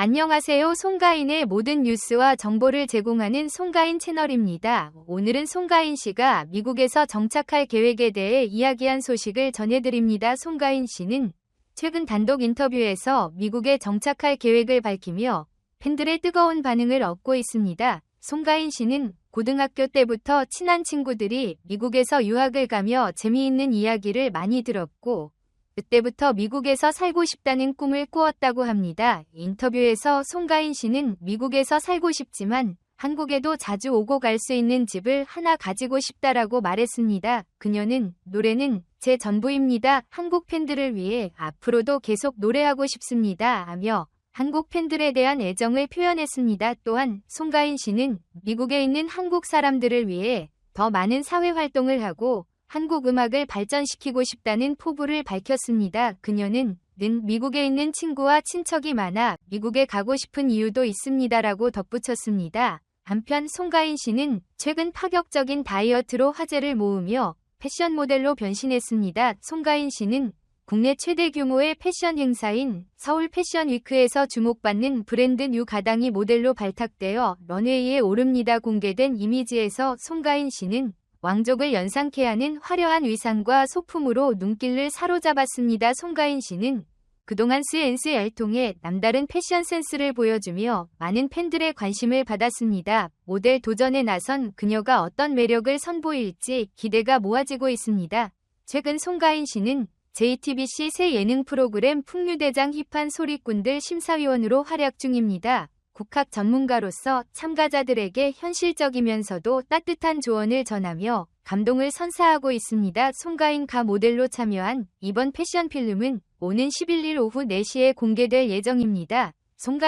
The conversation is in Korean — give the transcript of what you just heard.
안녕하세요. 송가인의 모든 뉴스와 정보를 제공하는 송가인 채널입니다. 오늘은 송가인 씨가 미국에서 정착할 계획에 대해 이야기한 소식을 전해드립니다. 송가인 씨는 최근 단독 인터뷰에서 미국에 정착할 계획을 밝히며 팬들의 뜨거운 반응을 얻고 있습니다. 송가인 씨는 고등학교 때부터 친한 친구들이 미국에서 유학을 가며 재미있는 이야기를 많이 들었고 그때부터 미국에서 살고 싶다는 꿈을 꾸었다고 합니다. 인터뷰에서 송가인 씨는 미국에서 살고 싶지만 한국에도 자주 오고 갈 수 있는 집을 하나 가지고 싶다라고 말했습니다. 그녀는 노래는 제 전부입니다. 한국 팬들을 위해 앞으로도 계속 노래하고 싶습니다. 하며 한국 팬들에 대한 애정을 표현했습니다. 또한 송가인 씨는 미국에 있는 한국 사람들을 위해 더 많은 사회 활동을 하고 한국 음악을 발전시키고 싶다는 포부를 밝혔습니다. 그녀는 는 미국에 있는 친구와 친척이 많아 미국에 가고 싶은 이유도 있습니다라고 덧붙였습니다. 한편 송가인 씨는 최근 파격적인 다이어트로 화제를 모으며 패션 모델로 변신했습니다. 송가인 씨는 국내 최대 규모의 패션 행사인 서울 패션 위크에서 주목받는 브랜드 뉴 가당이 모델로 발탁되어 런웨이에 오릅니다. 공개된 이미지에서 송가인 씨는 왕족을 연상케 하는 화려한 위상과 소품으로 눈길을 사로잡았습니다. 송가인 씨는 그동안 SNS를 통해 남다른 패션 센스를 보여주며 많은 팬들의 관심을 받았습니다. 모델 도전에 나선 그녀가 어떤 매력을 선보일지 기대가 모아지고 있습니다. 최근 송가인 씨는 JTBC 새 예능 프로그램 풍류대장 힙한 소리꾼들 심사위원으로 활약 중입니다. 국학 전문가로서 참가자들에게 현실적이면서도 따뜻한 조언을 전하며 감동을 선사하고 있습니다. 송가인 가 모델로 참여한 이번 패션 필름은 오는 11일 오후 4시에 공개될 예정입니다. 송가